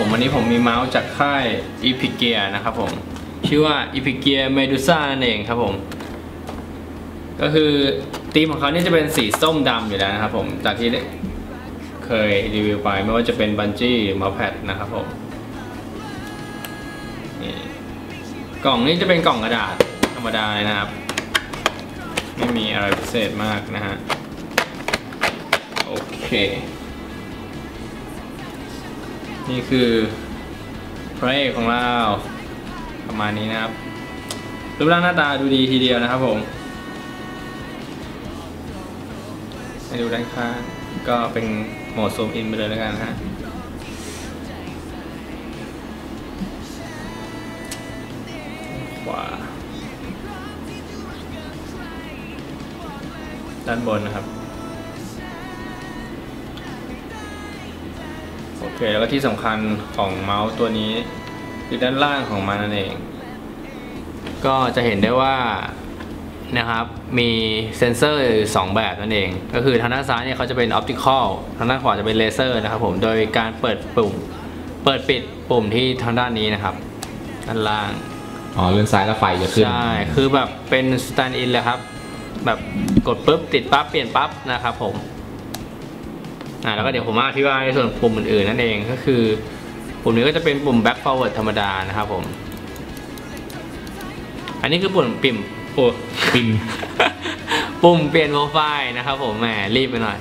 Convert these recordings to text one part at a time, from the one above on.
ผมวันนี้ผมมีเมาส์จากค่าย e p i g e a r นะครับผม ชื่อว่า e p i g e a r Medusa นั่นเองครับผม ก็คือธีมของเขาเนี่ยจะเป็นสีส้มดำอยู่แล้วนะครับผม จากที่เคยรีวิวไปไม่ว่าจะเป็นบันจี้มาแพดนะครับผมนี่กล่องนี้จะเป็นกล่องกระดาษธรรมดาเลยนะครับ ไม่มีอะไรพิเศษมากนะฮะ โอเค นี่คือพระเอกของเรา ประมาณนี้นะครับ รูปร่างหน้าตาดูดีทีเดียวนะครับผมให้ดูด้านข้างก็เป็นโหมดซูมอินไปเลยแล้วกันฮะขวาด้านบนนะครับ เคแล้วก็ที่สำคัญของเมาส์ตัวนี้คือด้านล่างของมันนั่นเอง ก็จะเห็นได้ว่านะครับมีเซนเซอร์อยู่สองแบบนั่นเอง ก็คือทางด้านซ้ายเนี่ยเขาจะเป็นออปติคอลทางด้านขวาจะเป็นเลเซอร์นะครับผมโดยการเปิดปุ่ม เปิดปิดปุ่มที่ทางด้านนี้นะครับด้านล่างอ๋อเลื่อนซ้ายแล้วไฟจะขึ้นใช่คือแบบเป็นสแตนด์อินเลยครับ แบบกดปุ๊บติดปั๊บเปลี่ยนปั๊บนะครับผม อ่าแล้วก็เดี๋ยวผมมาอธิบายในส่วนปุ่มอื่นๆนั่นเองก็คือ ปุ่มนี้ก็จะเป็นปุ่ม back forward ธรรมดานะครับผม อันนี้คือปุ่มปิ่มปุ่มปิมปุ่มเปลี่ยนโปรไฟล์นะครับผมแหมรีบไปหน่อย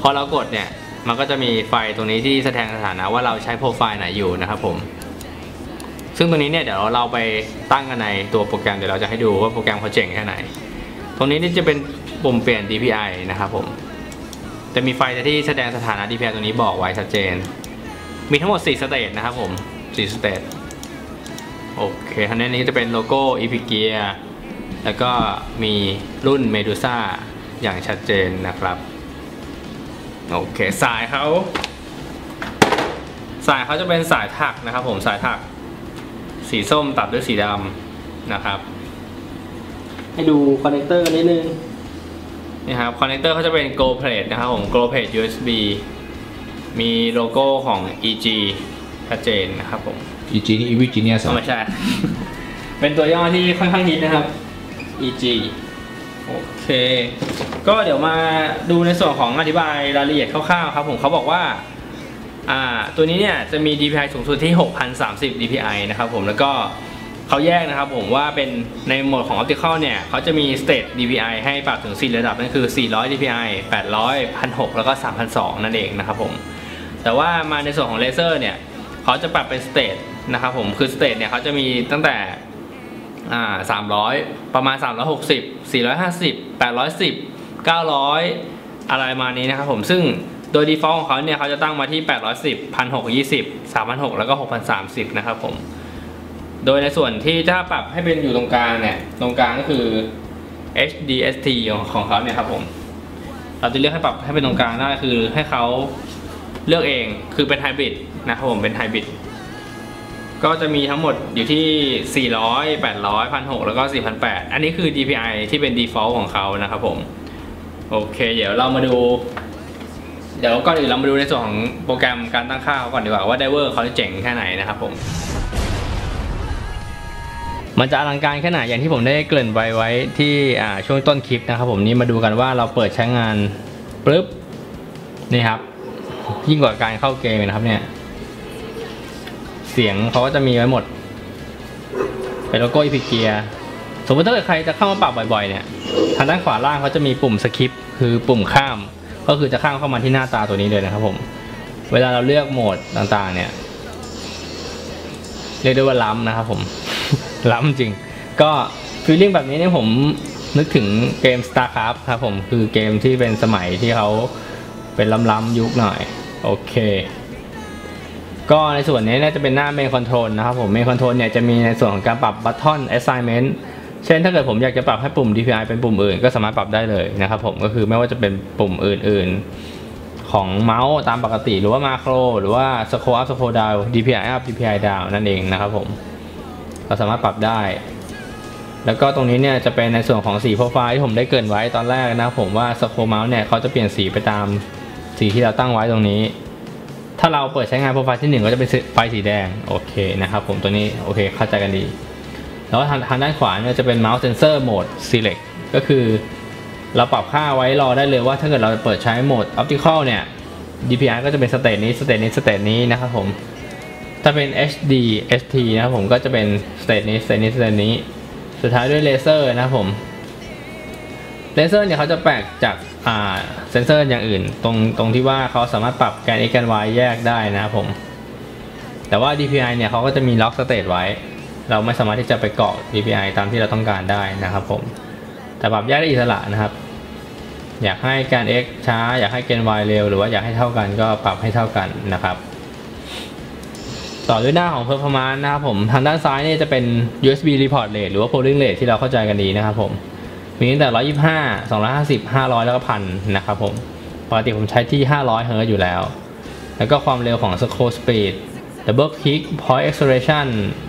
พอเรากดเนี่ย มันก็จะมีไฟตรงนี้ที่แสดงสถานะว่าเราใช้โปรไฟล์ไหนอยู่นะครับผม ซึ่งตรงนี้เนี่ยเดี๋ยวเราไปตั้งกันในตัวโปรแกรมเดี๋ยวเราจะให้ดูว่าโปรแกรมเขาเจ๋งแค่ไหน ตรงนี้นี่จะเป็นปุ่มเปลี่ยน DPI นะครับผม จะมีไฟที่แสดงสถานะ DPI ตรงนี้บอกไว้ชัดเจน มีทั้งหมด 4 สเตจนะครับผม 4 สเตจโอเคทันนี้จะเป็นโลโก้ e p i g e a r แล้วก็มีรุ่น Medusa อย่างชัดเจนนะครับ โอเค สายเขา สายเขาจะเป็นสายถักนะครับผมสายถัก สีส้มตัดด้วยสีดำนะครับ ให้ดูคอนเนคเตอร์นิดนึง นี่ครับคอนเนคเตอร์เขาจะเป็น Go Plate นะครับผม Go Plate USB มีโลโก้ของ EG ชัดเจนนะครับผมอีจีนี่อีวิจิเนียสอ๋อไม่ใช่ เป็นตัวย่อที่ค่อนข้างฮิตนะครับ EG โอเค ก็เดี๋ยวมาดูในส่วนของอธิบายรายละเอียดคร่าวๆครับผมเขาบอกว่าอ่าตัวนี้เนี่ยจะมี DPI สูงสุดที่ 6,030 DPI นะครับผมแล้วก็ เขาแยกนะครับผมว่าเป็นในโหมดของ Optical เนี่ยเขาจะมี State DPI ให้ปรับถึง 4 ระดับนั่นคือ 400 DPI 800 1,600 แล้วก็ 3,200 นั่นเองนะครับผม แต่ว่ามาในส่วนของเลเซอร์เนี่ยเขาจะปรับเป็นสเตทนะครับผมคือสเตทเนี่ยเขาจะมีตั้งแต่300ประมาณ 360 450 810 900 อะไรประมาณนี้นะครับผมซึ่งโดย default ของเขาเนี่ยเขาจะตั้งมาที่ 810 1,620 3,600แล้วก็ 6,030 นะครับผม โดยในส่วนที่ถ้าปรับให้เป็นอยู่ตรงกลางเนี่ย ตรงกลางก็คือ HDST ของของเขาเนี่ยครับผม เราจะเลือกให้ปรับให้เป็นตรงกลางได้คือให้เขาเลือกเอง คือเป็นไฮบริดนะครับผม เป็นไฮบริด ก็จะมีทั้งหมดอยู่ที่ 400 800 1,600 แล้วก็ 4,800 อันนี้คือ DPI ที่เป็น default ของเขานะครับผม โอเค เดี๋ยวเรามาดู เดี๋ยวก่อนอื่นเรามาดูในส่วนของโปรแกรมการตั้งค่าเขาก่อนดีกว่าว่าไดเวอร์เขาจะเจ๋งแค่ไหนนะครับผม มันจะอลังการแค่ไหนอย่างที่ผมได้เกริ่นไว้ไว้ที่ช่วงต้นคลิปนะครับผมนี่มาดูกันว่าเราเปิดใช้งานปุ๊บนี่ครับ ยิ่งกว่าการเข้าเกมนะครับเนี่ย เสียงเขาก็จะมีไว้หมด เป็นโลโก้อีพิเกียสมมติถ้าเกิดใครจะเข้ามาปรับบ่อยๆ เนี่ย ทางด้านขวาล่างเขาจะมีปุ่มสคริปคือปุ่มข้าม ก็คือจะข้ามเข้ามาที่หน้าตาตัวนี้เลยนะครับผม เวลาเราเลือกโหมดต่างๆ เนี่ยเรียกได้ว่าล้ำนะครับผม ล้ำจริง ก็ฟีลลิ่งแบบนี้เนี่ยผมนึกถึงเกม StarCraft ครับผมคือเกมที่เป็นสมัยที่เขาเป็นล้ำๆยุคหน่อย โอเค ก็ในส่วนนี้น่าจะเป็นหน้า Main Control นะครับผม Main Control เนี่ยจะมีในส่วนของการปรับ Button Assignment เช่นถ้าเกิดผมอยากจะปรับให้ปุ่ม DPI เป็นปุ่มอื่น ก็สามารถปรับได้เลยนะครับผมก็คือไม่ว่าจะเป็นปุ่มอื่นๆ ของเมาส์ตามปกติ หรือว่ามาโคร หรือว่า Scroll up Scroll down DPI up DPI down นั่นเองนะครับผม เราสามารถปรับได้ แล้วก็ตรงนี้เนี่ยจะเป็นในส่วนของสีโปรไฟล์ที่ผมได้เกินไว้ตอนแรกนะผมว่าสโคเมาส์เนี่ยเขาจะเปลี่ยนสีไปตามสีที่เราตั้งไว้ตรงนี้ ถ้าเราเปิดใช้งานโปรไฟล์ที่หนึ่งก็จะเป็นไฟสีแดงโอเคนะครับผมตัวนี้โอเคเข้าใจกันดี แล้วทางทางด้านขวาเนี่ยจะเป็นเมาส์เซนเซอร์โหมด select ก็คือเราปรับค่าไว้รอได้เลยว่าถ้าเกิดเราเปิดใช้โหมด optical เนี่ย DPI ก็จะเป็นสเตตนี้สเตตนี้สเตตนี้นะครับผม ถ้าเป็น HD ST นะครับผมก็จะเป็นสเตตนี้สเตตนี้สเตตนี้ สุดท้ายด้วยเลเซอร์นะครับผมเลเซอร์เนี่ยเขาจะแปลกจากอ่าเซนเซอร์อย่างอื่น ตรงตรงที่ว่าเขาสามารถปรับแกน x แกน y แยกได้นะครับผม แต่ว่า DPI เนี่ยเขาก็จะมีล็อกสเตตไว้ เราไม่สามารถที่จะไปเกาะ DPI ตามที่เราต้องการได้นะครับผม แต่ปรับแยกได้อิสระนะครับ อยากให้แกน x ช้า อยากให้แกน y เร็ว หรือว่าอยากให้เท่ากันก็ปรับให้เท่ากันนะครับ ต่อด้วยหน้าของ performance นะครับผมทางด้านซ้ายเนี่ยจะเป็น USB report rate หรือว่า polling rate ที่เราเข้าใจกันดีนะครับผม มีตั้งแต่ 125 250 500 แล้วก็พันนะครับผมปกติผมใช้ที่ 500 เฮิร์ตอยู่แล้ว แล้วก็ความเร็วของ scroll speed double click point acceleration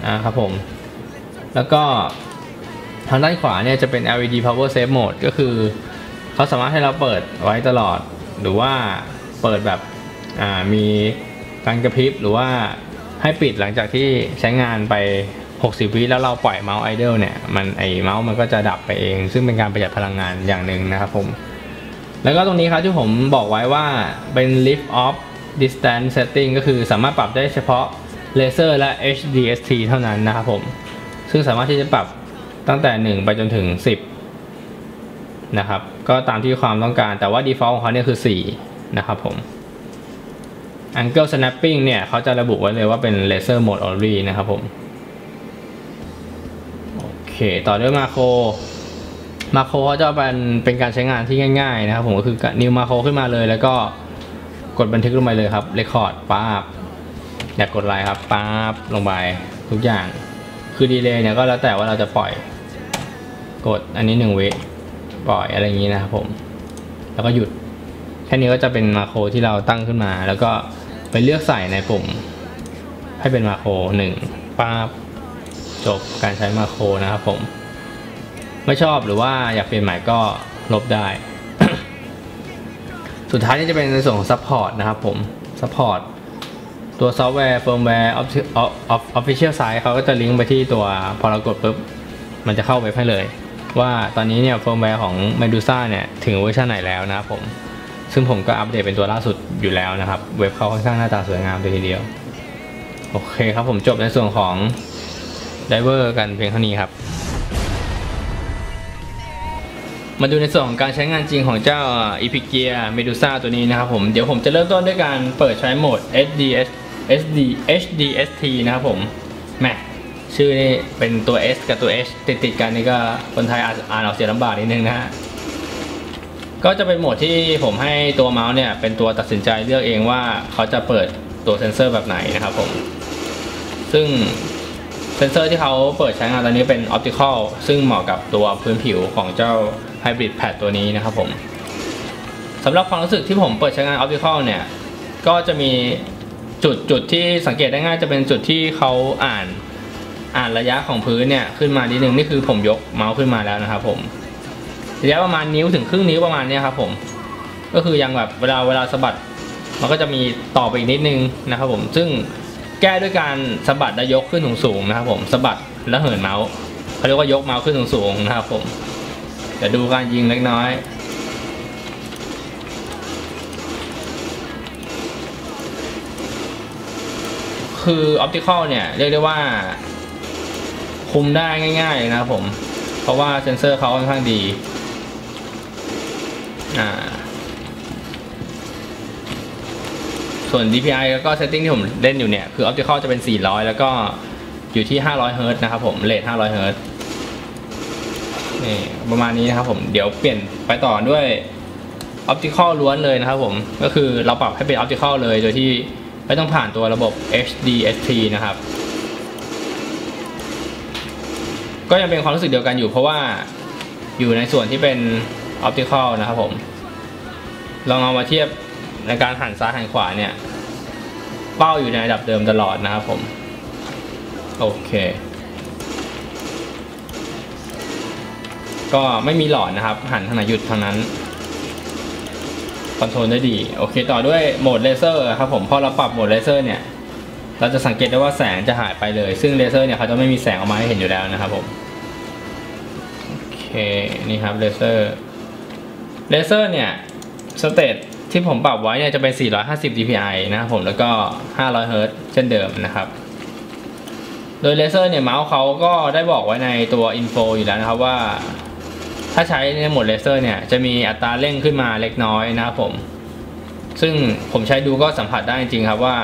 นะครับผม แล้วก็ทางด้านขวาเนี่ยจะเป็น LED power save mode ก็คือเขาสามารถให้เราเปิดไว้ตลอด หรือว่าเปิดแบบอ่ามีการกระพริบหรือว่า ให้ปิดหลังจากที่ใช้งานไป 60 วิแล้วเราปล่อยเมาส์ไอด l เนี่ยมันไอเมาส์มันก็จะดับไปเอง ซึ่งเป็นการประหยัดพลังงานอย่างหนึ่งนะครับผม แล้วก็ตรงนี้ครับที่ผมบอกไว้ว่าเป็น lift off distance setting ก็คือสามารถปรับได้เฉพาะเลเซอร์และ HDST เท่านั้นนะครับผม ซึ่งสามารถที่จะปรับตั้งแต่ 1 ไปจนถึง 10 นะครับ ก็ตามที่ความต้องการแต่ว่า default ของเขาเนี่ยคือ 4 นะครับผม angle snapping เนี่ยเขาจะระบุไว้เลยว่าเป็น laser mode only นะครับผม โอเค ต่อด้วยมาโครมาโครเขาจะเป็นเป็นการใช้งานที่ง่าย ๆ นะครับผมก็คือนิวมาโครขึ้นมาเลย แล้วก็กดบันทึกลงไปเลยครับเรคคอร์ดป๊าบอยากกดไลค์ครับป๊าบลงไปทุกอย่าง คือดีเลย์เนี่ยก็แล้วแต่ว่าเราจะปล่อย กดอันนี้หนึ่งวิปล่อยอะไรอย่างนี้นะครับผม แล้วก็หยุดแค่นี้ก็จะเป็นมาโครที่เราตั้งขึ้นมา แล้วก็ ไปเลือกใส่ในปุ่ม ให้เป็นมาโครหนึ่งป๊าบจบการใช้มาโครนะครับผม ไม่ชอบหรือว่าอยากเปลี่ยนใหม่ก็ลบได้ สุดท้ายนี่จะเป็นในส่วนของ Support นะครับผม Support ตัวซอฟต์แวร์เฟิร์มแวร์ออฟฟิเชียลไซต์เขาก็จะลิงก์ไปที่ตัวพอเรากดปุ๊บ มันจะเข้าเว็บให้เลย ว่าตอนนี้เนี่ยเฟิร์มแวร์ของ Medusa เนี่ย ถึงเวอร์ชันไหนแล้วนะครับผม ซึ่งผมก็อัปเดตเป็นตัวล่าสุดอยู่แล้วนะครับ เว็บเขาค่อนข้างหน้าตาสวยงามเลยทีเดียว โอเคครับผมจบในส่วนของไดเวอร์กันเพียงเท่านี้ครับ มาดูในส่วนของการใช้งานจริงของเจ้า e p i g e a Medusa ตัวนี้นะครับผมเดี๋ยวผมจะเริ่มต้นด้วยการเปิดใช้โหมด SDS SD HDST นะครับผมแมชื่อนี่เป็นตัว S กับตัว H ติดติดๆกันนี่ก็คนไทยอานอ่านออกเสียงลำบากนิดนึงนะฮะ ก็จะเป็นโหมดที่ผมให้ตัวเมาส์เนี่ยเป็นตัวตัดสินใจเลือกเองว่าเขาจะเปิดตัวเซนเซอร์แบบไหนนะครับผม ซึ่งเซนเซอร์ที่เขาเปิดใช้งานตอนนี้เป็นออปติคอลซึ่งเหมาะกับตัวพื้นผิวของเจ้า Hybrid Pad ตัวนี้นะครับผมสำหรับความรู้สึกที่ผมเปิดใช้งานออปติคอลเนี่ย ก็จะมีจุดจุดที่สังเกตได้ง่ายจะเป็นจุดที่เขาอ่านอ่านระยะของพื้นเนี่ยขึ้นมานิดนึงนี่คือผมยกเมาส์ขึ้นมาแล้วนะครับผม ระยะประมาณนิ้วถึงครึ่งนิ้วประมาณเนี้ยครับผม ก็คือยังแบบเวลาเวลาสะบัด มันก็จะมีต่อไปอีกนิดนึงนะครับผม ซึ่งแก้ด้วยการสะบัดและยกขึ้นสูงๆนะครับผมสะบัดแล้วเหินเมาส์เขาเรียกว่ายกเมาส์ขึ้นสูงๆนะครับผมเดี๋ยวดูการยิงเล็กน้อยคือออปติคอลเนี่ยเรียกได้ว่า คุมได้ง่ายๆนะครับผม เพราะว่าเซนเซอร์เขาค่อนข้างดี ส่วน DPI แล้วก็ setting ที่ผมเล่นอยู่เนี่ย คือ optical จะเป็น 400 แล้วก็อยู่ที่ 500 Hz นะครับผมเรท500 Hz นี่ประมาณนี้นะครับผมเดี๋ยวเปลี่ยนไปต่อด้วย optical ล้วนเลยนะครับผมก็คือเราปรับให้เป็น optical เลยโดยที่ไม่ต้องผ่านตัวระบบ HDST นะครับ ก็ยังเป็นความรู้สึกเดียวกันอยู่เพราะว่าอยู่ในส่วนที่เป็น optical นะครับผม ลองเอามาเทียบในการหันซ้ายหันขวาเนี่ย เป้าอยู่ในระดับเดิมตลอดนะครับผม โอเค ก็ไม่มีหลอดนะครับ หันทางไหนหยุดทางนั้นปอนโทรลได้ดี โอเค ต่อด้วยโหมดเลเซอร์ครับผม พอเราปรับโหมดเลเซอร์เนี่ย เราจะสังเกตได้ว่าแสงจะหายไปเลย ซึ่งเลเซอร์เนี่ยเขาจะไม่มีแสงออกมาให้เห็นอยู่แล้วนะครับผม โอเค นี่ครับเลเซอร์ เลเซอร์เนี่ยสเตตที่ผมปรับไว้เนี่ยจะเป็น 450 dpi นะครับผมแล้วก็ 500 Hz เช่นเดิมนะครับ โดยเลเซอร์เนี่ยเมาส์เขาก็ได้บอกไว้ในตัวอินโฟอยู่แล้วนะครับว่า ถ้าใช้ในโหมดเลเซอร์เนี่ยจะมีอัตราเร่งขึ้นมาเล็กน้อยนะครับผม ซึ่งผมใช้ดูก็สัมผัสได้จริงครับว่า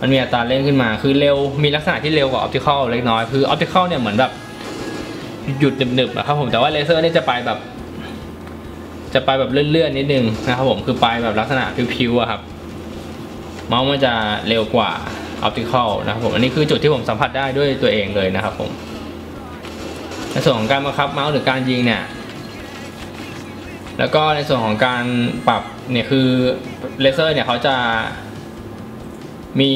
มันมีอัตราเร่งขึ้นมาคือเร็วมีลักษณะที่เร็วกว่าออปติคอลเล็กน้อยคือออปติคอลเนี่ยเหมือนแบบหยุดหนึบๆนะครับผมแต่ว่าเลเซอร์เนี่ยจะไปแบบ จะไปแบบเลื่อนๆนิดนึงนะครับผมคือไปแบบลักษณะพิวๆอะครับ เมาส์มันจะเร็วกว่าออปติคอลนะครับผมอันนี้คือจุดที่ผมสัมผัสได้ด้วยตัวเองเลยนะครับผมในส่วนของการบังคับเมาส์หรือการยิงเนี่ยแล้วก็ในส่วนของการปรับเนี่ยคือเลเซอร์เนี่ยเขาจะมี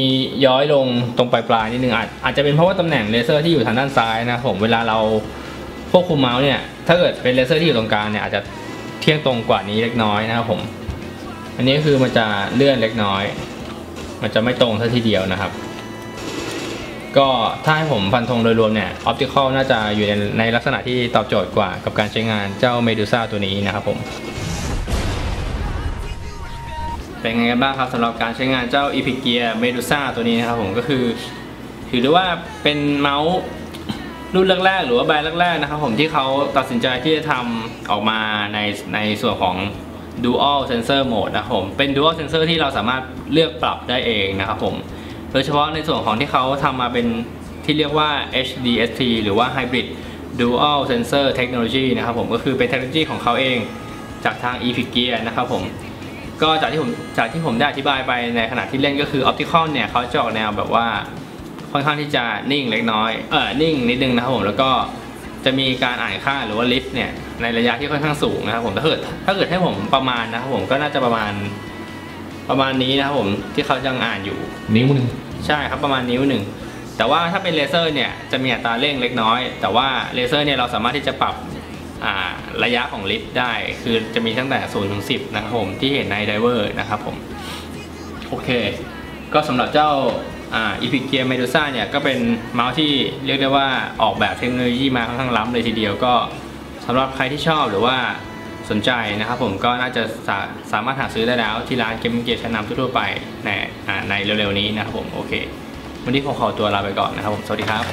ย้อยลงตรงปลายๆนิดนึงอาจอาจจะเป็นเพราะว่าตำแหน่งเลเซอร์ที่อยู่ทางด้านซ้ายนะครับผมเวลาเราควบคุมเมาส์เนี่ยถ้าเกิดเป็นเลเซอร์ที่อยู่ตรงกลางเนี่ยอาจจะ เที่ยงตรงกว่านี้เล็กน้อยนะครับผม อันนี้คือมันจะเลื่อนเล็กน้อย มันจะไม่ตรงซะทีเดียวนะครับ ก็ถ้าให้ผมฟันธงโดยรวมเนี่ยออปติคอลน่าจะอยู่ในในลักษณะที่ตอบโจทย์กว่ากับการใช้งานเจ้าเมดูซ่าตัวนี้นะครับผมเป็นไงกันบ้างครับสำหรับการใช้งานเจ้า e p i g e a r Medusa ตัวนี้นะครับผมก็คือ ถือได้ว่าเป็นเมาส์ รุ่นแรกๆหรือว่าแบรนด์แรกๆนะครับผมที่เขาตัดสินใจที่จะทำออกมาในในส่วนของ Dual Sensor Mode นะครับผมเป็น Dual Sensor ที่เราสามารถเลือกปรับได้เองนะครับผมโดยเฉพาะในส่วนของที่เขาทำมาเป็นที่เรียกว่า HDST หรือว่า Hybrid Dual Sensor Technology นะครับผมก็คือเป็นเทคโนโลยีของเขาเองจากทาง e p i g e a r นะครับผมก็จากที่ผมจากที่ผมได้อธิบายไปในขณะที่เล่นก็คือออปติคอลเนี่ยเขาจะออกแนวแบบว่า ค่อนข้างที่จะนิ่งเล็กน้อยเออนิ่งนิดนึงนะครับผมแล้วก็จะมีการอ่านค่าหรือว่าลิฟต์เนี่ยในระยะที่ค่อนข้างสูงนะครับผมถ้าเกิดถ้าเกิดให้ผมประมาณนะครับผมก็น่าจะประมาณประมาณนี้นะครับผมที่เขายังอ่านอยู่นิ้วหนึ่งใช่ครับประมาณนิ้วหนึ่งแต่ว่าถ้าเป็นเลเซอร์เนี่ยจะมีอัตราเร่งเล็กน้อย แต่ว่าเลเซอร์เนี่ยเราสามารถที่จะปรับอ่าระยะของลิฟต์ได้ คือจะมีตั้งแต่0ถึง10นะครับผมที่เห็นในไดเวอร์นะครับผมโอเค ก็สำหรับเจ้า อีพิเกียเมดูซ่าเนี่ยก็เป็นเมาส์ที่เรียกได้ว่าออกแบบเทคโนโลยีมาค่อนข้างล้ำเลยทีเดียวก็สำหรับใครที่ชอบหรือว่าสนใจนะครับผมก็น่าจะสาสามารถหาซื้อได้แล้วที่ร้านเกมเกียร์ชั้นนำทั่วไปในในเร็วๆนี้นะครับผมโอเค วันนี้ผมขอตัวลาไปก่อนนะครับผมสวัสดีครับ